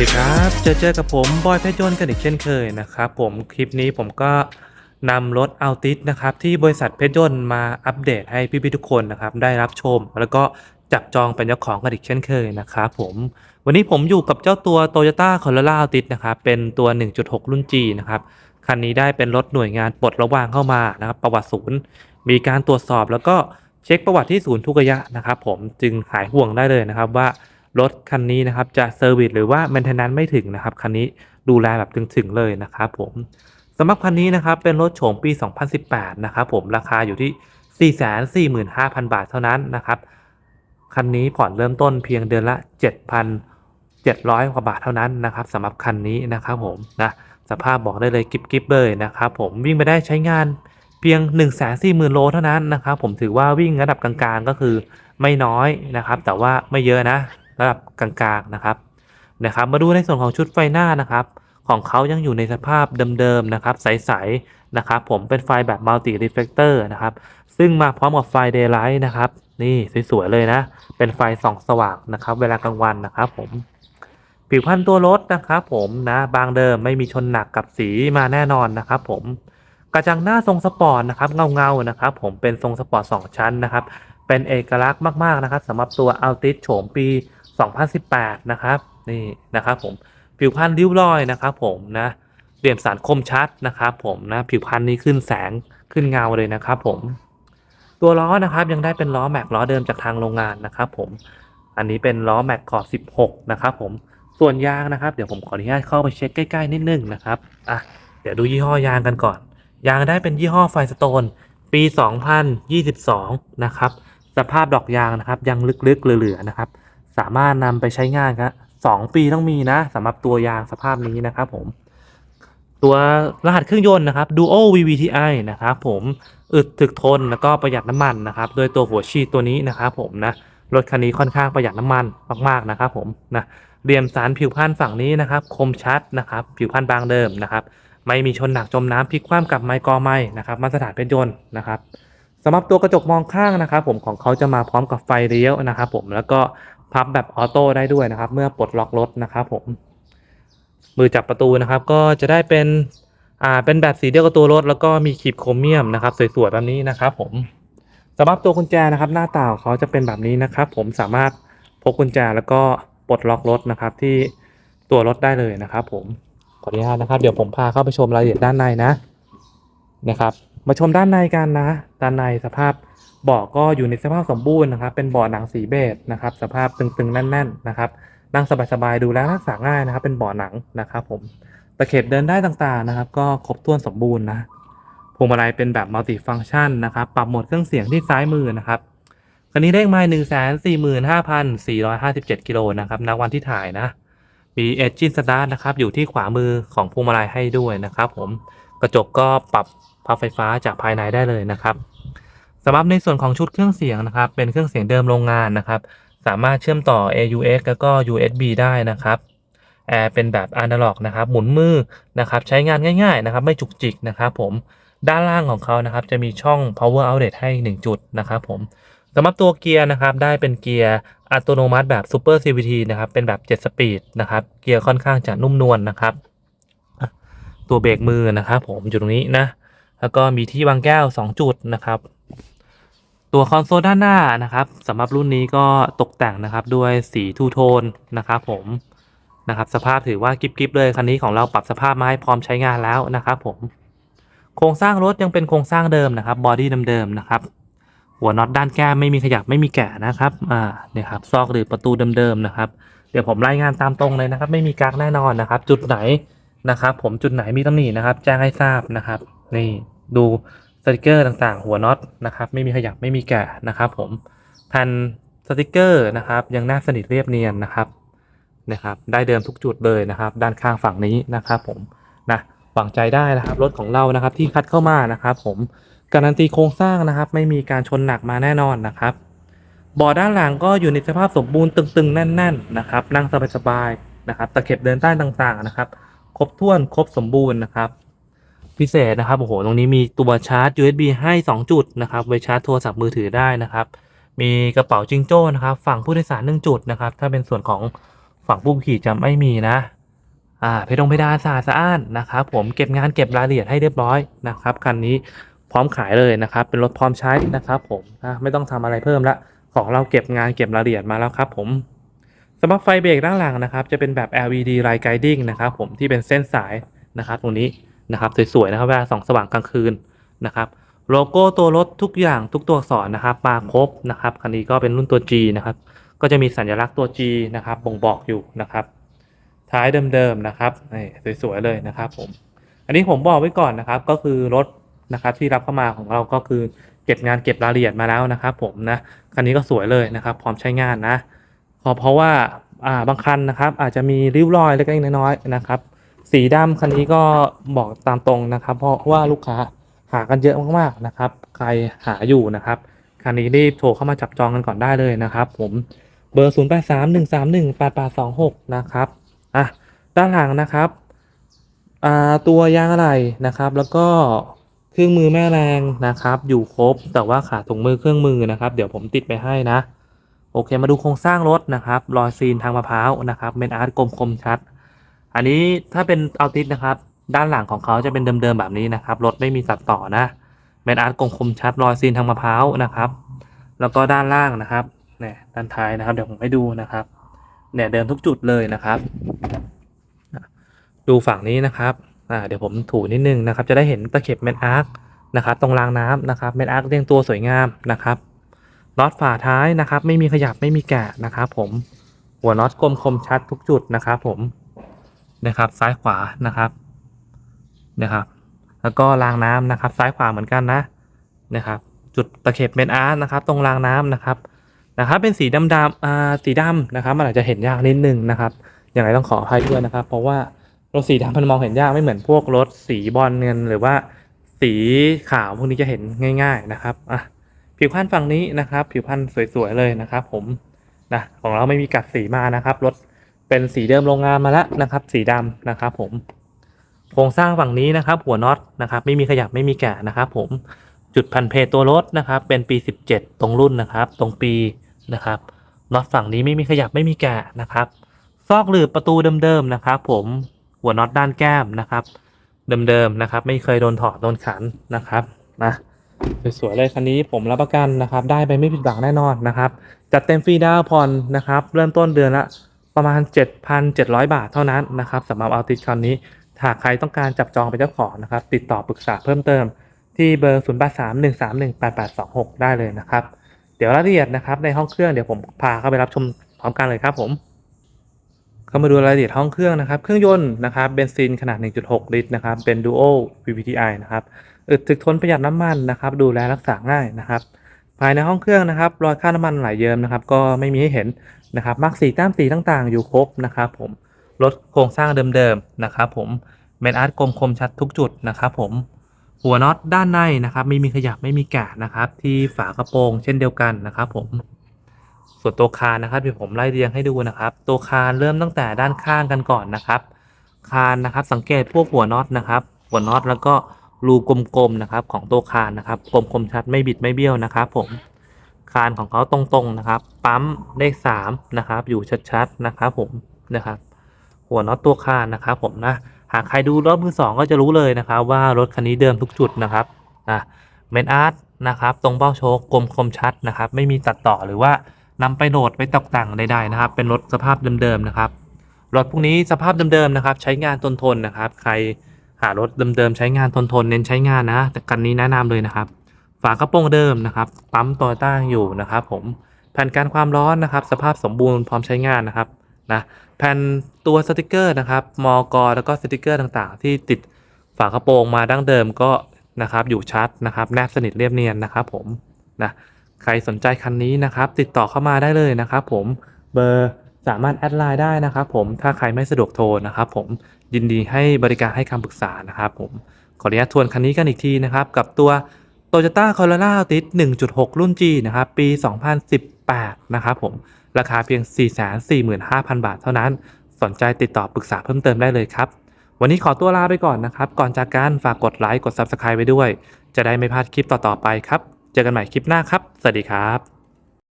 สดีครับเจอเจอกับผมบอยเพชรยนต์กันอีกเช่นเคยนะครับผมคลิปนี้ผมก็นำรถอัลติสนะครับที่บริษัทเพชรยนต์มาอัปเดตให้พี่ๆทุกคนนะครับได้รับชม แล้วก็จับจองเป็นเจ้าของกันอีกเช่นเคยนะครับผมวันนี้ผมอยู่กับเจ้าตัว Toyota Corolla Altis นะครับเป็นตัว 1.6 รุ่น G นะครับคันนี้ได้เป็นรถหน่วยงานปลดระวางเข้ามานะครับประวัติศูนย์ มีการตรวจสอบแล้วก็เช็คประวัติที่ศูนย์ทุกระยะนะครับผมจึงหายห่วงได้เลยนะครับว่า รถคันนี้นะครับจะเซอร์วิสหรือว่า m ม i เทน a น c e ไม่ถึงนะครับคันนี้ดูแลแบบถึงๆเลยนะครับผมสำหรับคันนี้นะครับเป็นรถโฉมปี 2018 นะครับผมราคาอยู่ที่ 445,000 บาทเท่านั้นนะครับคันนี้ผ่อนเริ่มต้นเพียงเดือนละ 7,700 กว่าบาทเท่านั้นนะครับสำหรับคันนี้นะครับผมนะสภาพบอกได้เลยกิ๊บเลยนะครับผมวิ่งไปได้ใช้งานเพียง 1 4 0 0 0 0 โลเท่านั้นนะครับผมถือว่าวิ่งระดับกลางๆก็คือไม่น้อยนะครับ แต่ว่าไม่เยอะนะ ระดับกลางๆนะครับนะครับ มาดูในส่วนของชุดไฟหน้านะครับ ของเขายังอยู่ในสภาพเดิมๆนะครับ ใสๆนะครับผมเป็นไฟแบบมัลติรีเฟลเตอร์นะครับ ซึ่งมาพร้อมกับไฟเดย์ไลท์นะครับ นี่สวยๆเลยนะ เป็นไฟส่องสว่างนะครับ เวลากลางวันนะครับผมผิวพรรณตัวรถนะครับผมนะบางเดิมไม่มีชนหนักกับสีมาแน่นอนนะครับผมกระจังหน้าทรงสปอร์ตนะครับเงาๆนะครับผมเป็นทรงสปอร์ต2ชั้นนะครับ เป็นเอกลักษณ์มากๆนะครับสำหรับตัว Altis โฉมปี 2018 นะครับ นี่นะครับผมผิวพรรณริ้วรอยนะครับผมนะเหลี่ยมสันคมชัดนะครับผมนะผิวพรรณนี้ขึ้นแสงขึ้นเงาเลยนะครับผมตัวล้อนะครับยังได้เป็นล้อแม็กล้อเดิมจากทางโรงงานนะครับผมอันนี้เป็นล้อแม็กขอบ 16 นะครับผมส่วนยางนะครับเดี๋ยวผมขออนุญาตเข้าไปเช็คใกล้ๆนิดนึงนะครับอะเดี๋ยวดูยี่ห้อยางกันก่อน ยางได้เป็นยี่ห้อไฟสโตนปี 2022 นะครับสภาพดอกยางนะครับยังลึกๆเหลือๆนะครับ สามารถนำไปใช้งานครับสองปีต้องมีนะสำหรับตัวยางสภาพนี้นะครับผม ตัวรหัสเครื่องยนต์นะครับ Duo VVTi นะครับผมอึดถึกทนแล้วก็ประหยัดน้ำมันนะครับโดยตัวหัวฉีดตัวนี้นะครับผมนะรถคันนี้ค่อนข้างประหยัดน้ำมันมากๆนะครับผมนะเรียมสารผิวพรรณฝั่งนี้นะครับ คมชัดนะครับผิวพรรณบางเดิมนะครับ ไม่มีชนหนักจมน้ำพลิกคว่ำกับไม้กอไม้นะครับมาตรฐานเพชรยนต์นะครับสำหรับตัวกระจกมองข้างนะครับ ผมของเขาจะมาพร้อมกับไฟเลี้ยวนะครับ ผมแล้วก็ พับแบบออโต้ได้ด้วยนะครับ เมื่อปลดล็อกรถนะครับผม มือจับประตูนะครับก็จะได้เป็นอ่าเป็นแบบสีเดียวกับตัวรถ แล้วก็มีขีบโครเมียมนะครับ สวยๆแบบนี้นะครับผมสำหรับตัวกุญแจนะครับ หน้าตาของเขาจะเป็นแบบนี้นะครับ ผมสามารถพกกุญแจแล้วก็ปลดล็อกรถนะครับ ที่ตัวรถได้เลยนะครับ ผมขออนุญาตนะครับ เดี๋ยวผมพาเข้าไปชมรายละเอียดด้านในนะนะครับ มาชมด้านในกันนะ ด้านในสภาพ เบาะก็อยู่ในสภาพสมบูรณ์นะครับ เป็นเบาะหนังสีเบจนะครับ สภาพตึงๆแน่นๆนะครับนั่งสบายๆดูแลรักษาง่ายนะครับ เป็นเบาะหนังนะครับผมตะเข็บเดินได้ต่างๆนะครับ ก็ครบถ้วนสมบูรณ์นะพวงมาลัยเป็นแบบมัลติฟังก์ชันนะครับ ปรับโหมดเครื่องเสียงที่ซ้ายมือนะครับคันนี้เลขไมล์หนึ่งแสนสี่หมื่นห้าพันสี่ร้อยห้าสิบเจ็ดกิโลนะครับณวันที่ถ่ายนะ มีเอจินสตาร์ทนะครับ อยู่ที่ขวามือของพวงมาลัยให้ด้วยนะครับ ผม กระจกก็ปรับพับไฟฟ้าจากภายในได้เลยนะครับ สำหรับในส่วนของชุดเครื่องเสียงนะครับ เป็นเครื่องเสียงเดิมโรงงานนะครับ สามารถเชื่อมต่อ AUX แล้วก็ USB ได้นะครับแอร์เป็นแบบอนาล็อกนะครับ หมุนมือนะครับใช้งานง่าย ๆนะครับ ไม่จุกจิกนะครับผมด้านล่างของเขานะครับ จะมีช่อง power outlet ให้ 1 จุดนะครับผมสำหรับตัวเกียร์นะครับ ได้เป็นเกียร์อัตโนมัติแบบ Super CVT นะครับ เป็นแบบ 7 สปีดนะครับ เกียร์ค่อนข้างจะนุ่มนวลนนะครับ ตัวเบรกมือนะครับ ผมอยู่ตรงนี้นะแล้วก็มีที่วางแก้ว 2 จุดนะครับ ตัวคอนโซลด้านหน้านะครับสำหรับรุ่นนี้ก็ตกแต่งนะครับด้วยสีทูโทนนะครับผมนะครับสภาพถือว่ากิบๆเลยคันนี้ของเราปรับสภาพมาให้พร้อมใช้งานแล้วนะครับผมโครงสร้างรถยังเป็นโครงสร้างเดิมนะครับบอดี้เดิมๆนะครับหัวน็อตด้านแก้มไม่มีขยับไม่มีแกะนะครับอ่าเนี่ยครับซอกหรือประตูเดิมๆนะครับ เดี๋ยวผมรายงานตามตรงเลยนะครับ ไม่มีกักแน่นอนนะครับ จุดไหนนะครับ ผมจุดไหนมีตำหนินะครับ แจ้งให้ทราบนะครับ นี่ดู สติกเกอร์ต่างๆ หัวน็อตนะครับไม่มีขยับไม่มีแกะนะครับผมแผ่นสติกเกอร์นะครับยังน้าสนิทเรียบเนียนนะครับนะครับ ได้เดิมทุกจุดเลยนะครับ ด้านข้างฝั่งนี้นะครับผมนะหวังใจได้นะครับรถของเรานะครับที่คัดเข้ามานะครับ ผมการันตีโครงสร้างนะครับ ไม่มีการชนหนักมาแน่นอนนะครับเบาะด้านหลังก็อยู่ในสภาพสมบูรณ์ตึงๆ แน่น ๆนะครับ นั่งสบายๆนะครับตะเข็บเดินใต้ต่างๆนะครับ ครบถ้วนครบสมบูรณ์นะครับ พิเศษนะครับโอ้โหตรงนี้มีตัวชาร์จ USB ให้ 2 จุดนะครับไว้ชาร์จโทรศัพท์มือถือได้นะครับ มีกระเป๋าจิงโจ้นะครับ ฝั่งผู้โดยสาร1จุดนะครับ ถ้าเป็นส่วนของฝั่งผู้ขี่จะไม่มีนะอ่าเพดงเพดานสะอาดสะอ้านนะครับ ผมเก็บงานเก็บรายละเอียดให้เรียบร้อยนะครับคันนี้พร้อมขายเลยนะครับ เป็นรถพร้อมใช้นะครับ ผมนะไม่ต้องทำอะไรเพิ่มละของเราเก็บงานเก็บรายละเอียดมาแล้วครับ ผมสำหรับไฟเบรกด้านหลังนะครับ จะเป็นแบบ LED Light Guiding นะครับ ผมที่เป็นเส้นสายนะครับ ตรงนี้ นะครับสวยๆนะครับเวลาส่องสว่างกลางคืนนะครับโลโก้ตัวรถทุกอย่างทุกตัวอักษรนะครับมาครบนะครับคันนี้ก็เป็นรุ่นตัว G นะครับก็จะมีสัญลักษณ์ตัว G นะครับบ่งบอกอยู่นะครับ ท้ายเดิมๆนะครับนี่สวยๆเลยนะครับผมอันนี้ผมบอกไว้ก่อนนะครับก็คือรถนะครับที่รับเข้ามาของเราก็คือเก็บงานเก็บรายละเอียดมาแล้วนะครับ ผมนะคันนี้ก็สวยเลยนะครับ พร้อมใช้งานนะเพราะว่าบางคันนะครับ อาจจะมีริ้วรอยเล็กๆน้อยๆนะครับ สีดำคันนี้ก็บอกตามตรงนะครับ เพราะว่าลูกค้าหากันเยอะมากๆนะครับ ใครหาอยู่นะครับคันนี้รีบโทรเข้ามาจับจองกันก่อนได้เลยนะครับ ผมเบอร์ 0 8 3 1 3 1 8 8 2 6 นะครับอะด้านหลังนะครับอ่าตัวยางอะไหล่นะครับ แล้วก็เครื่องมือแม่แรงนะครับ อยู่ครบแต่ว่าขาดถุงมือเครื่องมือนะครับ เดี๋ยวผมติดไปให้นะ โอเคมาดูโครงสร้างรถนะครับ รอยซีนทางมะพร้าวนะครับเมนอาร์ตกลมคมชัด อันนี้ถ้าเป็นอัลติสนะครับ ด้านหลังของเขาจะเป็นเดิมๆแบบนี้นะครับรถไม่มีตัดต่อนะเมนอาร์ตกลมคมชัดรอยซีนทางมะพร้าวนะครับ แล้วก็ด้านล่างนะครับเนี่ยด้านท้ายนะครับ เดี๋ยวผมให้ดูนะครับเนี่ยเดิมทุกจุดเลยนะครับ ดูฝั่งนี้นะครับอ่าเดี๋ยวผมถูนิดนึงนะครับ จะได้เห็นตะเข็บเมนอาร์คนะครับ ตรงรางน้ำนะครับเมนอาร์คเรียงตัวสวยงามนะครับน็อตฝาท้ายนะครับ ไม่มีขยับไม่มีแกะนะครับ ผมหัวน็อตกลมคมชัดทุกจุดนะครับ ผม นะครับ ซ้ายขวานะครับนะครับ แล้วก็รางน้ำนะครับ ซ้ายขวาเหมือนกันนะนะครับ จุดตะเข็บเมนอาร์นะครับ ตรงรางน้ำนะครับนะครับ เป็นสีดำดำอ่าสีดำนะครับ มันอาจจะเห็นยากนิดนึงนะครับอยังไงต้องขออภัยด้วยนะครับ เพราะว่ารถสีดำมันมองเห็นยากไม่เหมือนพวกรถสีบอลเงินหรือว่าสีขาวพวกนี้จะเห็นง่าย ๆนะครับอะผิวพันธุ์ฝั่งนี้นะครับ ผิวพันธุ์สวยๆเลยนะครับ ผมนะของเราไม่มีกัดสีมานะครับรถ เป็นสีเดิมโรงงานมาแล้วนะครับ สีดำนะครับผมโครงสร้างฝั่งนี้นะครับ หัวน็อตนะครับ ไม่มีขยับไม่มีแกะนะครับ ผมจุดพันเพตัวรถนะครับ เป็นปี 17 ตรงรุ่นนะครับ ตรงปีนะครับน็อตฝั่งนี้ไม่มีขยับไม่มีแกะนะครับ ซอกหลืบประตูเดิมๆนะครับ ผมหัวน็อตด้านแก้มนะครับ เดิมๆนะครับ ไม่เคยโดนถอดโดนขันนะครับนะสวยๆเลยคันนี้ผมรับประกันนะครับ ได้ไปไม่ผิดหวังแน่นอนนะครับ จัดเต็มฟรีดาวน์ผ่อนนะครับ เริ่มต้นเดือนละ ประมาณ 7,700 บาทเท่านั้นนะครับสำหรับเอาติดคันนี้หากใครต้องการจับจองเป็นเจ้าของนะครับ ติดต่อปรึกษาเพิ่มเติม ที่เบอร์ 0 8 3 1 3 1 8 8 2 6 ได้เลยนะครับ เดี๋ยวรายละเอียดนะครับในห้องเครื่องเดี๋ยวผมพาเข้าไปรับชมพร้อมกันเลยครับผมเข้ามาดูรายละเอียดห้องเครื่องนะครับ เครื่องยนต์นะครับเบนซินขนาด 1.6 ลิตรนะครับ เป็น Duo VVTi นะครับ อึดถึกทนประหยัดน้ำมันนะครับ ดูแลรักษาง่ายนะครับ ภายในห้องเครื่องนะครับรอยค่าน้ำมันไหลเยิ้มนะครับก็ไม่มีให้เห็นนะครับมักสีแต้มสีต่างๆ อยู่ครบนะครับผมรถโครงสร้างเดิมๆนะครับผมเมนอาร์ตกลมคมชัดทุกจุดนะครับผมหัวน็อตด้านในนะครับไม่มีขยับไม่มีแกะนะครับ ที่ฝากระโปรงเช่นเดียวกันนะครับผมส่วนตัวคานนะครับเดี๋ยวผมไล่เรียงให้ดูนะครับ ตัวคานเริ่มตั้งแต่ด้านข้างกันก่อนนะครับ คานนะครับสังเกตพวกหัวน็อตนะครับ หัวน็อตแล้วก็ รูกลมๆนะครับของตัวคานนะครับกลมคมชัดไม่บิดไม่เบี้ยวนะครับ ผมคานของเขาตรงๆนะครับ ปั๊มเลขสามนะครับอยู่ชัดๆนะครับผมนะครับ หัวน็อตตัวคานนะครับ ผมนะหากใครดูรถมือสองก็จะรู้เลยนะครับ ว่ารถคันนี้เดิมทุกจุดนะครับอะเมนอาร์ตนะครับ ตรงเบ้าโชคกลมคมชัดนะครับ ไม่มีตัดต่อหรือว่านำไปโหลดไปตกแต่งใดๆนะครับ เป็นรถสภาพเดิมๆนะครับรถพวกนี้สภาพเดิมๆนะครับ ใช้งานทนๆนะครับ ใคร หารถเดิมๆใช้งานทนๆเน้นใช้งานนะ แต่คันนี้แนะนำเลยนะครับ ฝากระโปรงเดิมนะครับ ปั๊มตัวต้างอยู่นะครับผมแผ่นกันความร้อนนะครับ สภาพสมบูรณ์พร้อมใช้งานนะครับนะแผ่นตัวสติกเกอร์นะครับมอกแล้วก็สติกเกอร์ต่างๆ ที่ติดฝากระโปรงมาดั้งเดิมก็นะครับอยู่ชัดนะครับแนบสนิทเรียบเนียนนะครับผมนะใครสนใจคันนี้นะครับ ติดต่อเข้ามาได้เลยนะครับผมเบอร์สามารถแอดไลน์ได้นะครับผมถ้าใครไม่สะดวกโทรนะครับผม ยินดีให้บริการให้คำปรึกษานะครับผม ขออนุญาตทวนคันนี้กันอีกทีนะครับ กับตัว Toyota Corolla Altis 1.6 รุ่น G นะครับ ปี 2018 นะครับผม ราคาเพียง 445,000 บาทเท่านั้น สนใจติดต่อปรึกษาเพิ่มเติมได้เลยครับ วันนี้ขอตัวลาไปก่อนนะครับ ก่อนจากการฝากกดไลค์ กด Subscribe ไว้ด้วย จะได้ไม่พลาดคลิปต่อๆไปครับ เจอกันใหม่คลิปหน้าครับ สวัสดีครับ